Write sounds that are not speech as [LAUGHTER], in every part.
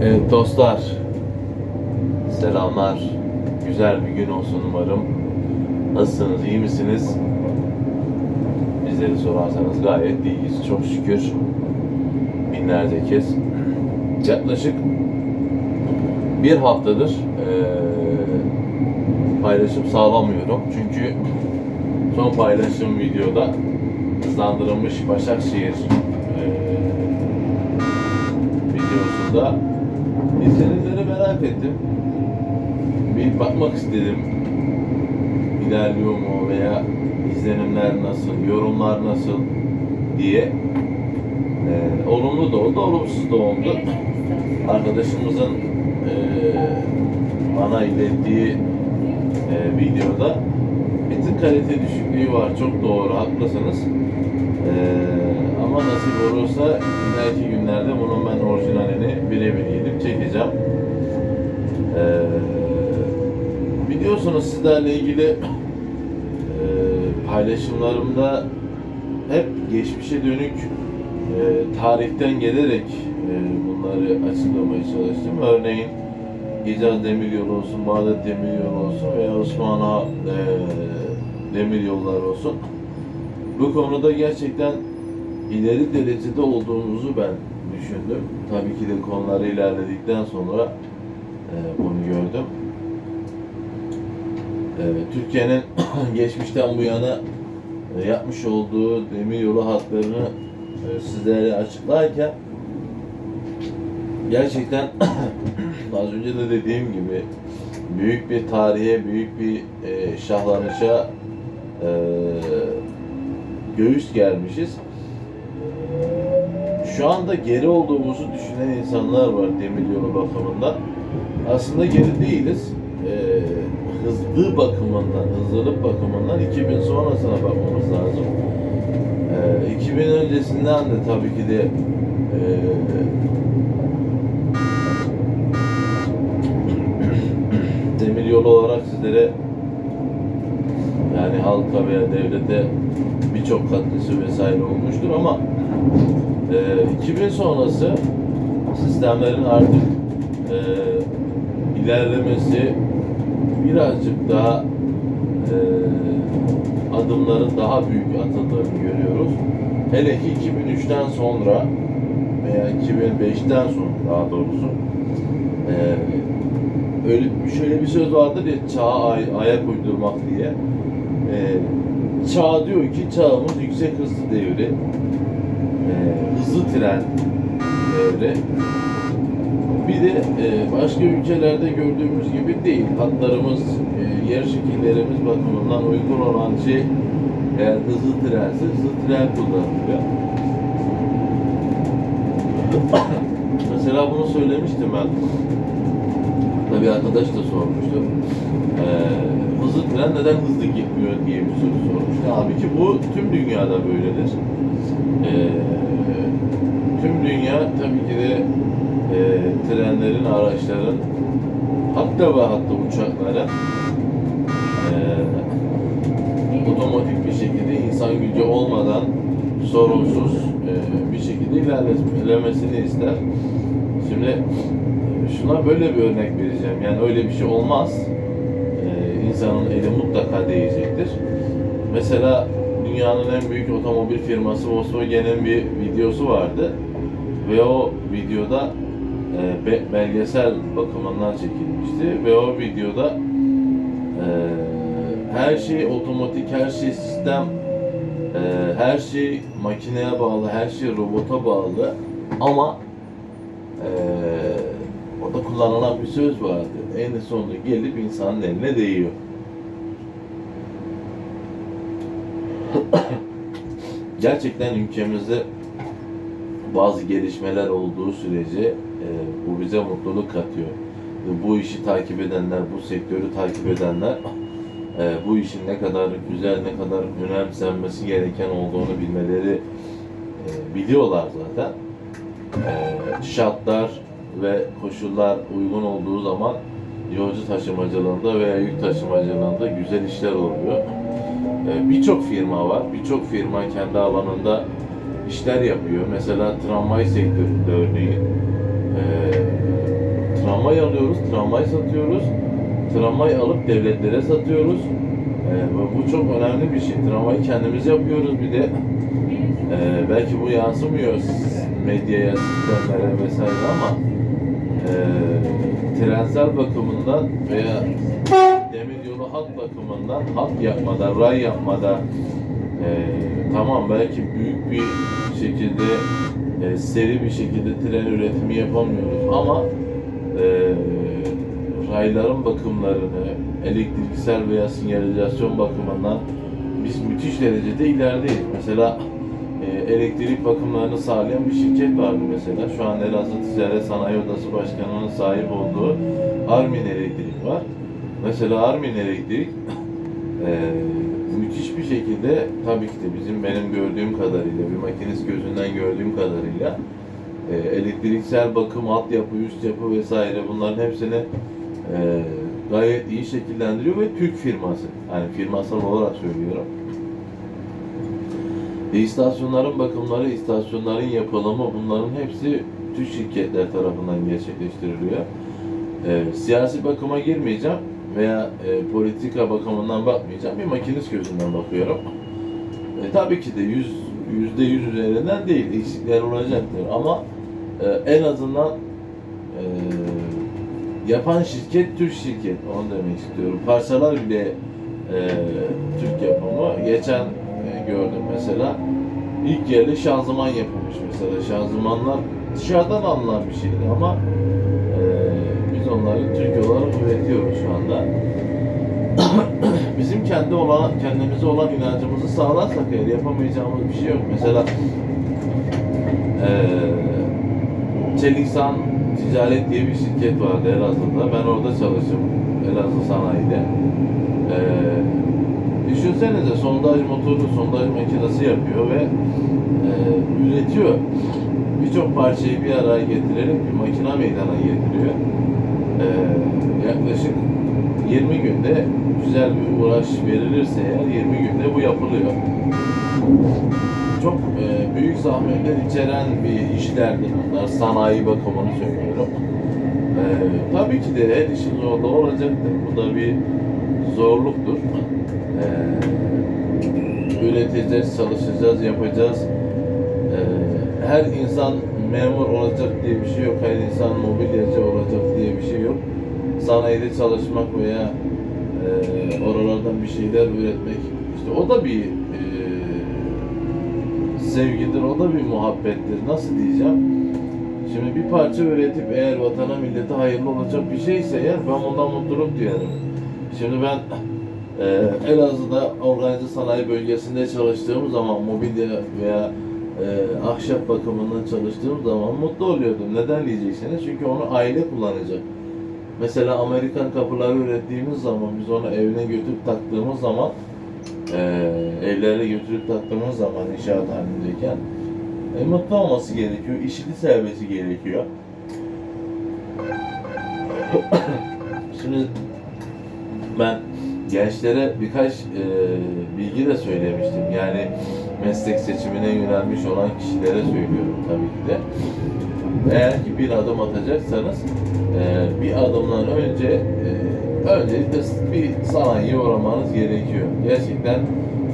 Evet dostlar, selamlar. Güzel bir gün olsun umarım. Nasılsınız, iyi misiniz? Bizleri sorarsanız gayet iyiyiz, çok şükür. Binlerce kez. Yaklaşık bir haftadır eee, paylaşım sağlamıyorum. Çünkü son paylaştığım videoda hızlandırılmış Başakşehir eee videosunda izlenimleri merak ettim. Bir bakmak istedim. İlerliyor mu veya izlenimler nasıl, yorumlar nasıl diye. Ee, olumlu da oldu, olumsuz da oldu. Arkadaşımızın eee, bana ilettiği eee, videoda bir tık kalite düşüklüğü var. Çok doğru, haklısınız. Eee, ama nasip olursa ileriki günlerde bunun ben orijinalini birebir gidip çekeceğim. Eee, biliyorsunuz sizlerle ilgili eee, [CLEARS THROAT] paylaşımlarımda hep geçmişe dönük eee, tarihten gelerek eee, bunları açıklamaya çalıştım. Örneğin Hicaz Demiryolu olsun, Bağdat Demiryolu olsun veya Osman Ağa eee, Demiryolları olsun. Bu konuda gerçekten ileri derecede olduğumuzu ben düşündüm. Tabii ki de konuları ilerledikten sonra e, bunu gördüm. E, Türkiye'nin [CLEARS THROAT] geçmişten bu yana e, yapmış olduğu demiryolu hatlarını e, sizlere açıklarken gerçekten [CLEARS THROAT] az önce de dediğim gibi büyük bir tarihe, büyük bir e, şahlanışa e, göğüs germişiz. Şu anda geri olduğumuzu düşünen insanlar var demiryolu bakımından. Aslında geri değiliz. Ee, hızlı bakımından, hızlılık bakımından 2000 sonrasına bakmamız lazım. Ee, 2000 öncesinden de tabii ki de [COUGHS] ee, demiryolu olarak sizlere yani halka veya devlete birçok katkısı vesaire olmuştur ama e, 2000 sonrası sistemlerin artık e, ilerlemesi birazcık daha e, adımların daha büyük atıldığını görüyoruz. Hele ki 2003'ten sonra veya 2005'ten sonra daha doğrusu e, öyle şöyle bir söz vardır ya çağa ay- ayak uydurmak diye. E, çağ diyor ki çağımız yüksek hızlı devri, e, hızlı tren devri. Bir de e, başka ülkelerde gördüğümüz gibi değil. Hatlarımız, e, yer şekillerimiz bakımından uygun olan şey eğer hızlı trense hızlı tren kullanılıyor. [COUGHS] Mesela bunu söylemiştim ben. Tabii arkadaş da sormuştu. Ee, hızlı tren neden hızlı gitmiyor diye bir soru sormuştu. Halbuki bu tüm dünyada böyledir. Ee, tüm dünya tabii ki de e, trenlerin, araçların hatta ve hatta uçakların e, otomatik bir şekilde insan gücü olmadan sorunsuz e, bir şekilde ilerlemesini ister. Şimdi e, şuna böyle bir örnek vereceğim. Yani öyle bir şey olmaz. E, insanın eli mutlaka değecektir. Mesela dünyanın en büyük otomobil firması Volkswagen'in bir videosu vardı. Ve o videoda e, be- belgesel bakımından çekilmişti. Ve o videoda e, her şey otomatik, her şey sistem, e, her şey makineye bağlı, her şey robota bağlı. Ama e, orada kullanılan bir söz vardı. En sonunda gelip insanın eline değiyor. [COUGHS] Gerçekten ülkemizde bazı gelişmeler olduğu sürece e, bu bize mutluluk katıyor. E, bu işi takip edenler, bu sektörü takip edenler [COUGHS] e, bu işin ne kadar güzel, ne kadar önemsenmesi gereken olduğunu bilmeleri e, biliyorlar zaten. E, şartlar ve koşullar uygun olduğu zaman yolcu taşımacılığında veya yük taşımacılığında güzel işler oluyor. E, birçok firma var. Birçok firma kendi alanında işler yapıyor. Mesela tramvay sektöründe örneğin e, tramvay alıyoruz, tramvay satıyoruz. Tramvay alıp devletlere satıyoruz. Ee, bu çok önemli bir şey. Tramvayı kendimiz yapıyoruz bir de. Ee, belki bu yansımıyor medyaya, sistemlere vesaire ama trensel bakımından veya demiryolu hat bakımından hat yapmada, ray yapmada e, tamam belki büyük bir şekilde e, seri bir şekilde tren üretimi yapamıyoruz ama e, rayların bakımlarını elektriksel veya sinyalizasyon bakımından biz müthiş derecede ilerideyiz. Mesela elektrik bakımlarını sağlayan bir şirket vardı mesela. Şu an Elazığ Ticaret Sanayi Odası Başkanı'nın sahip olduğu Armin Elektrik var. Mesela Armin Elektrik [COUGHS] e, müthiş bir şekilde tabii ki de bizim benim gördüğüm kadarıyla, bir makinist gözünden gördüğüm kadarıyla e, elektriksel bakım, altyapı, üst yapı vesaire bunların hepsini e, gayet iyi şekillendiriyor ve Türk firması. Yani firmasal olarak söylüyorum. İstasyonların bakımları, istasyonların yapılımı bunların hepsi Türk şirketler tarafından gerçekleştiriliyor. E, siyasi bakıma girmeyeceğim veya e, politika bakımından bakmayacağım. Bir makinist gözünden bakıyorum. E, tabii ki de yüz, yüzde yüz üzerinden değil, eksikler olacaktır ama e, en azından e, yapan şirket Türk şirket, onu demek istiyorum. Parçalar bile e, Türk yapımı. Geçen gördüm mesela. İlk yerli şanzıman yapılmış mesela. Şanzımanlar dışarıdan alınan bir şeydi ama e, biz onları Türk olarak üretiyoruz şu anda. [COUGHS] Bizim kendi olan, kendimize olan inancımızı sağlarsak eğer yapamayacağımız bir şey yok. Mesela e, Çeliksan Ticaret diye bir şirket vardı Elazığ'da. Ben orada çalıştım. Elazığ Sanayi'de. Ee, düşünsenize sondaj motoru, sondaj makinesi yapıyor ve e, üretiyor. Birçok parçayı bir araya getirerek bir makine meydana getiriyor. Ee, yaklaşık 20 günde güzel bir uğraş verilirse eğer 20 günde bu yapılıyor. Çok e, büyük zahmetler içeren bir işlerdir bunlar. Sanayi bakımını söylüyorum. E, tabii ki de her işin zorluğu olacaktır. Bu da bir zorluktur. E, üreteceğiz, çalışacağız, yapacağız. E, her insan memur olacak diye bir şey yok. Her insan mobilyacı olacak diye bir şey yok. Sanayide çalışmak veya e, oralardan bir şeyler üretmek işte o da bir e, sevgidir, o da bir muhabbettir. Nasıl diyeceğim? Şimdi bir parça üretip eğer vatana millete hayırlı olacak bir şeyse eğer ben ondan mutluluk duyarım. Şimdi ben e, Elazığ'da organize sanayi bölgesinde çalıştığım zaman mobilya veya e, ahşap bakımından çalıştığım zaman mutlu oluyordum. Neden diyeceksiniz? Çünkü onu aile kullanacak. Mesela Amerikan kapıları ürettiğimiz zaman biz onu evine götürüp taktığımız zaman e, evlere götürüp taktığımız zaman inşaat halindeyken e, mutlu olması gerekiyor, işini sevmesi gerekiyor. [COUGHS] Şimdi ben gençlere birkaç e, bilgi de söylemiştim. Yani meslek seçimine yönelmiş olan kişilere söylüyorum tabii ki de. Eğer ki bir adım atacaksanız e, bir adımdan önce e, öncelikle bir sanayiye uğramanız gerekiyor. Gerçekten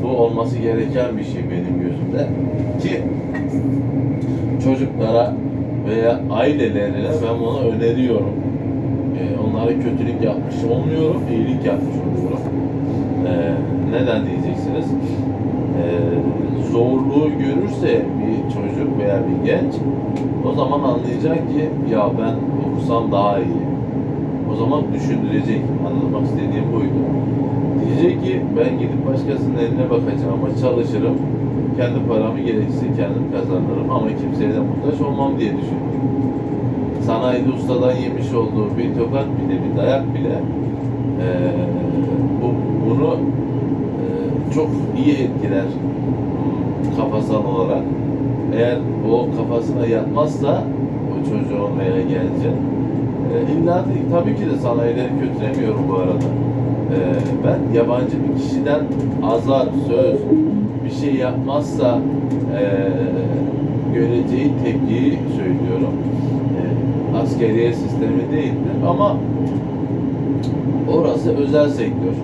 bu olması gereken bir şey benim gözümde. Ki çocuklara veya ailelerine ben bunu öneriyorum. Onlara kötülük yapmış olmuyorum, iyilik yapmış oluyorum. E, neden diyeceksiniz? E, zorluğu görürse bir çocuk veya bir genç o zaman anlayacak ki ya ben okusam daha iyi. O zaman düşündürecek. Anlamak istediğim buydu. Diyecek ki ben gidip başkasının eline bakacağım ama çalışırım. Kendi paramı gerekirse kendim kazanırım ama kimseye de muhtaç olmam diye düşündüm. Sanayide ustadan yemiş olduğu bir tokat bile, bir dayak bile eee, bu, bunu eee, çok iyi etkiler hmm, kafasal olarak. Eğer o kafasına yatmazsa o çocuğun veya gencin e, illa tabii ki de sanayileri kötülemiyorum bu arada. E, ben yabancı bir kişiden azar, söz, bir şey yapmazsa e, göreceği tepkiyi söylüyorum. Askeriye sistemi değildir ama orası özel sektör.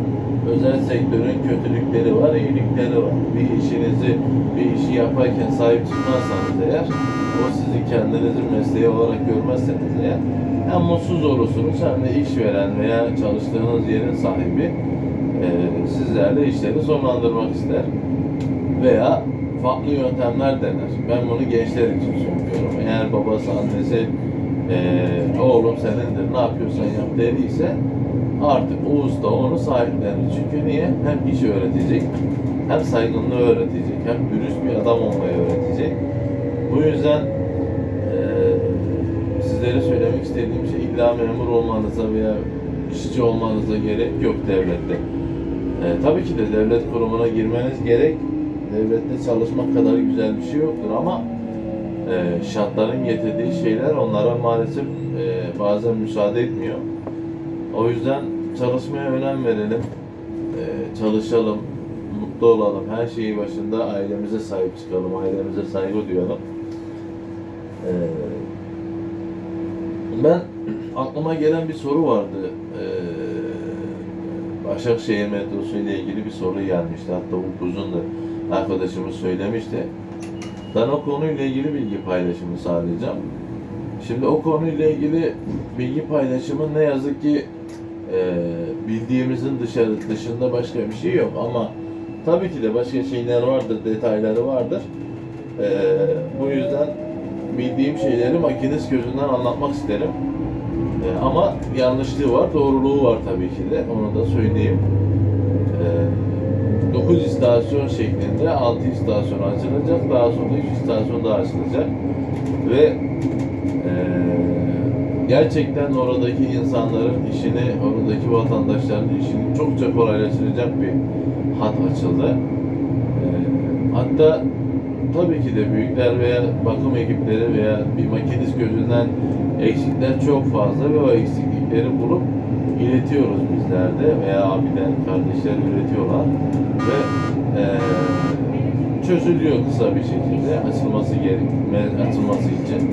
Özel sektörün kötülükleri var, iyilikleri var. Bir işinizi, bir işi yaparken sahip çıkmazsanız eğer, o sizi kendinizin mesleği olarak görmezseniz eğer, hem mutsuz olursunuz hem de işveren veya çalıştığınız yerin sahibi e, sizlerle işleri sonlandırmak ister. Veya farklı yöntemler dener. Ben bunu gençler için söylüyorum. Eğer babası, annesi e, oğlum senindir ne yapıyorsan yap dediyse artık o usta onu sahiplenir. Çünkü niye? Hem iş öğretecek, hem saygınlığı öğretecek, hem dürüst bir adam olmayı öğretecek. Bu yüzden e, sizlere söylemek istediğim şey illa memur olmanıza veya işçi olmanıza gerek yok devlette. E, tabii ki de devlet kurumuna girmeniz gerek. Devlette çalışmak kadar güzel bir şey yoktur ama e, şartların getirdiği şeyler onlara maalesef e, bazen müsaade etmiyor. O yüzden çalışmaya önem verelim, e, çalışalım, mutlu olalım. Her şeyi başında ailemize sahip çıkalım, ailemize saygı duyalım. E, ben aklıma gelen bir soru vardı. E, Başakşehir metrosu ile ilgili bir soru gelmişti. Hatta bu uzun da arkadaşımız söylemişti. Ben o konuyla ilgili bilgi paylaşımı sağlayacağım. Şimdi o konuyla ilgili bilgi paylaşımı ne yazık ki e, bildiğimizin dışarı, dışında başka bir şey yok ama tabii ki de başka şeyler vardır, detayları vardır. E, bu yüzden bildiğim şeyleri makinist gözünden anlatmak isterim. E, ama yanlışlığı var, doğruluğu var tabii ki de. Onu da söyleyeyim. E, 9 istasyon şeklinde 6 istasyon açılacak. Daha sonra 3 istasyon daha açılacak. Ve e, gerçekten oradaki insanların işini, oradaki vatandaşların işini çokça kolaylaştıracak bir hat açıldı. E, hatta tabii ki de büyükler veya bakım ekipleri veya bir makinist gözünden eksikler çok fazla ve o eksiklikleri bulup iletiyoruz bizler de veya abiler, kardeşler üretiyorlar ve eee, çözülüyor kısa bir şekilde açılması gerek, açılması için.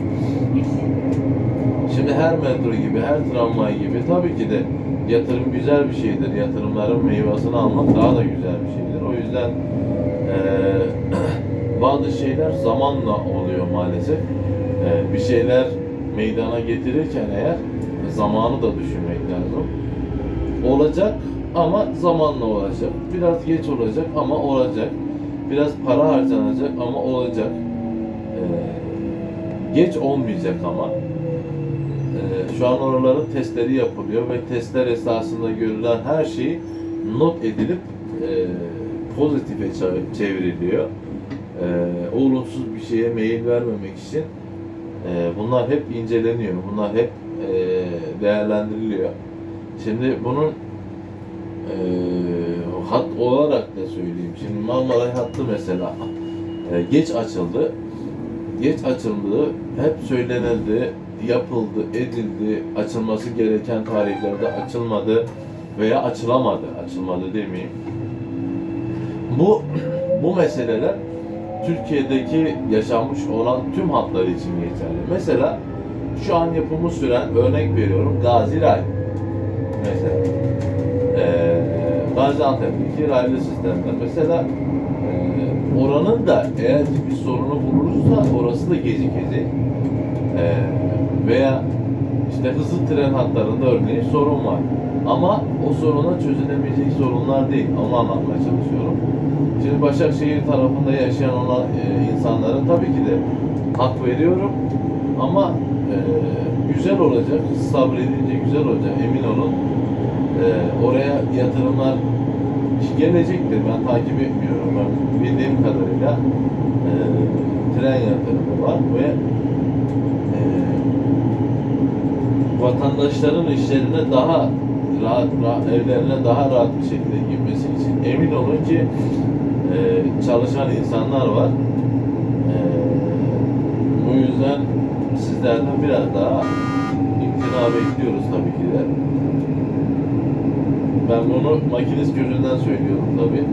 Şimdi her metro gibi, her tramvay gibi tabii ki de yatırım güzel bir şeydir. Yatırımların meyvasını almak daha da güzel bir şeydir. O yüzden eee, [CLEARS THROAT] bazı şeyler zamanla oluyor maalesef. Eee, bir şeyler meydana getirirken eğer zamanı da düşünmek lazım. Olacak ama zamanla olacak. Biraz geç olacak ama olacak. Biraz para harcanacak ama olacak. Ee, geç olmayacak ama. Ee, şu an oraların testleri yapılıyor ve testler esasında görülen her şey not edilip e, pozitife çev- çevriliyor. Ee, olumsuz bir şeye meyil vermemek için e, bunlar hep inceleniyor. Bunlar hep değerlendiriliyor. Şimdi bunun e, hat olarak da söyleyeyim. Şimdi Marmaray hattı mesela e, geç açıldı. Geç açıldı, hep söylenildi, yapıldı, edildi, açılması gereken tarihlerde açılmadı veya açılamadı, açılmadı demeyeyim. Bu bu meseleler Türkiye'deki yaşanmış olan tüm hatlar için geçerli. Mesela şu an yapımı süren örnek veriyorum Gazi Ray. Mesela ee, Gaziantep'teki raylı sistemde mesela e, oranın da eğer bir sorunu bulursa orası da gecikecek. Ee, veya işte hızlı tren hatlarında örneğin sorun var. Ama o soruna çözülemeyecek sorunlar değil. Onu anlatmaya çalışıyorum. Şimdi Başakşehir tarafında yaşayan olan e, insanlara tabii ki de hak veriyorum. Ama e, güzel olacak, sabredince güzel olacak emin olun. E, oraya yatırımlar gelecektir. Ben takip etmiyorum. Ben bildiğim kadarıyla e, tren yatırımı var ve e, vatandaşların işlerine daha rahat, rahat evlerine daha rahat bir şekilde girmesi için emin olun ki e, çalışan insanlar var. E, bu yüzden sizlerden biraz daha imtina bekliyoruz tabii ki de. Ben bunu makinist gözünden söylüyorum tabii.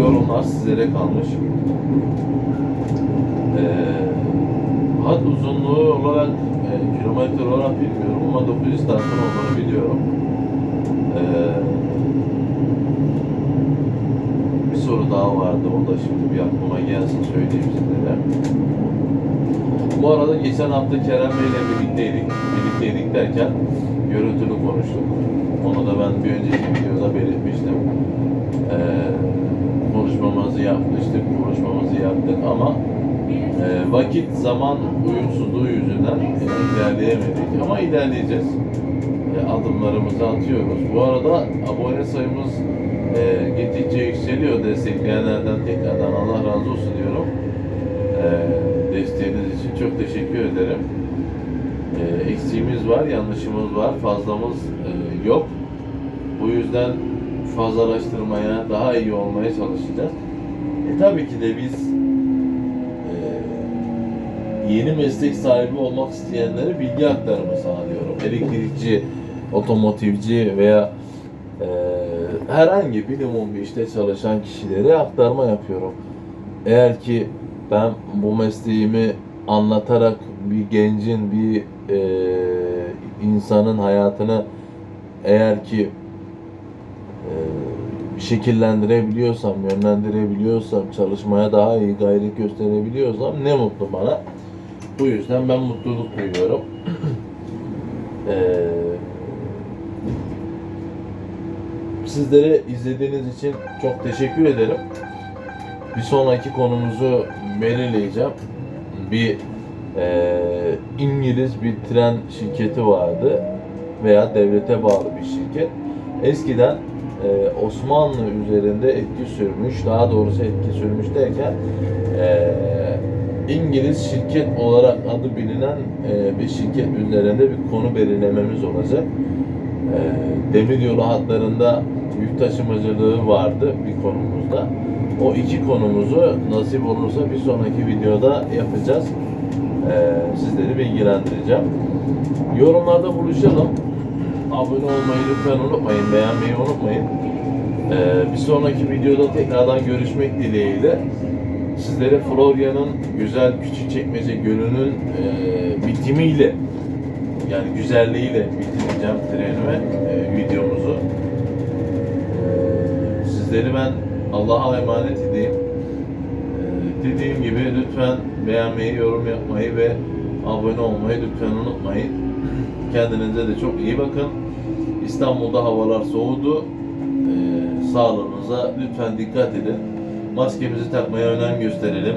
Yorumlar sizlere kalmış. Ee, Hat uzunluğu olarak, e, kilometre olarak bilmiyorum ama 900 tane olduğunu biliyorum. E, bir soru daha vardı, o da şimdi bir aklıma gelsin söyleyeyim sizlere. Bu arada geçen hafta Kerem Bey ile birlikteydik. Birlikteydik derken görüntülü konuştuk. Onu da ben bir önceki videoda belirtmiştim. Ee, konuşmamızı yapmıştık, konuşmamızı yaptık ama e, vakit zaman uyumsuzluğu yüzünden e, ilerleyemedik ama ilerleyeceğiz. E, adımlarımızı atıyoruz. Bu arada abone sayımız e, gittikçe yükseliyor. Destekleyenlerden tekrardan Allah razı olsun diyorum. E, desteğiniz için çok teşekkür ederim. E, eksiğimiz var, yanlışımız var, fazlamız e, yok. Bu yüzden fazlalaştırmaya, daha iyi olmaya çalışacağız. E tabii ki de biz e, yeni meslek sahibi olmak isteyenlere bilgi aktarımı sağlıyorum. Elektrikçi, otomotivci veya herhangi minimum bir işte çalışan kişilere aktarma yapıyorum. Eğer ki ben bu mesleğimi anlatarak bir gencin, bir e, insanın hayatını eğer ki e, şekillendirebiliyorsam, yönlendirebiliyorsam, çalışmaya daha iyi gayret gösterebiliyorsam ne mutlu bana. Bu yüzden ben mutluluk duyuyorum. Eee [CLEARS THROAT] sizlere izlediğiniz için çok teşekkür ederim. Bir sonraki konumuzu belirleyeceğim. Bir eee, İngiliz bir tren şirketi vardı veya devlete bağlı bir şirket. Eskiden eee, Osmanlı üzerinde etki sürmüş, daha doğrusu etki sürmüş derken eee, İngiliz şirket olarak adı bilinen eee, bir şirket üzerinde bir konu belirlememiz olacak. Ee, demir yolu hatlarında yük taşımacılığı vardı bir konumuzda. O iki konumuzu nasip olursa bir sonraki videoda yapacağız. Ee, sizleri bilgilendireceğim. Yorumlarda buluşalım. Abone olmayı lütfen unutmayın, beğenmeyi unutmayın. Ee, bir sonraki videoda tekrardan görüşmek dileğiyle sizlere Florya'nın güzel Küçükçekmece Gölü'nün e, bitimiyle yani güzelliğiyle bitireceğim trenime e, videomuzu. E, sizleri ben Allah'a emanet edeyim. E, dediğim gibi lütfen beğenmeyi, yorum yapmayı ve abone olmayı lütfen unutmayın. Kendinize de çok iyi bakın. İstanbul'da havalar soğudu. E, sağlığınıza lütfen dikkat edin. Maskemizi takmaya önem gösterelim.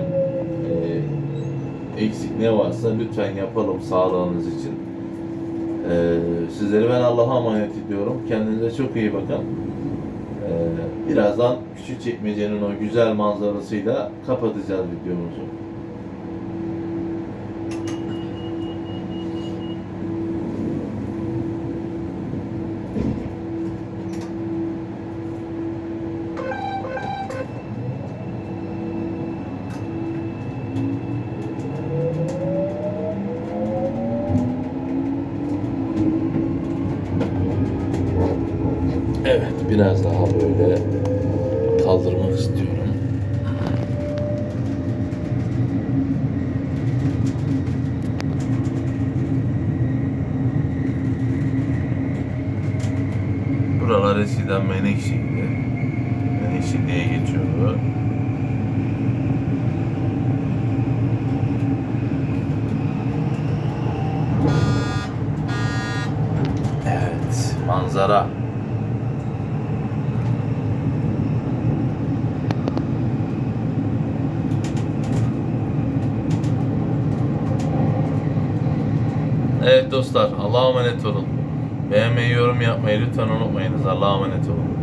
E, eksik ne varsa lütfen yapalım sağlığınız için. Ee, sizleri ben Allah'a emanet ediyorum. Kendinize çok iyi bakın. Birazdan küçük çekmecenin o güzel manzarasıyla kapatacağız videomuzu. Evet, biraz daha böyle kaldırmak istiyorum. Buralar eskiden Menekşe'ydi. Menekşe diye geçiyordu. Evet, manzara. Evet dostlar, Allah'a emanet olun. Beğenmeyi, yorum yapmayı lütfen unutmayınız. Allah'a emanet olun.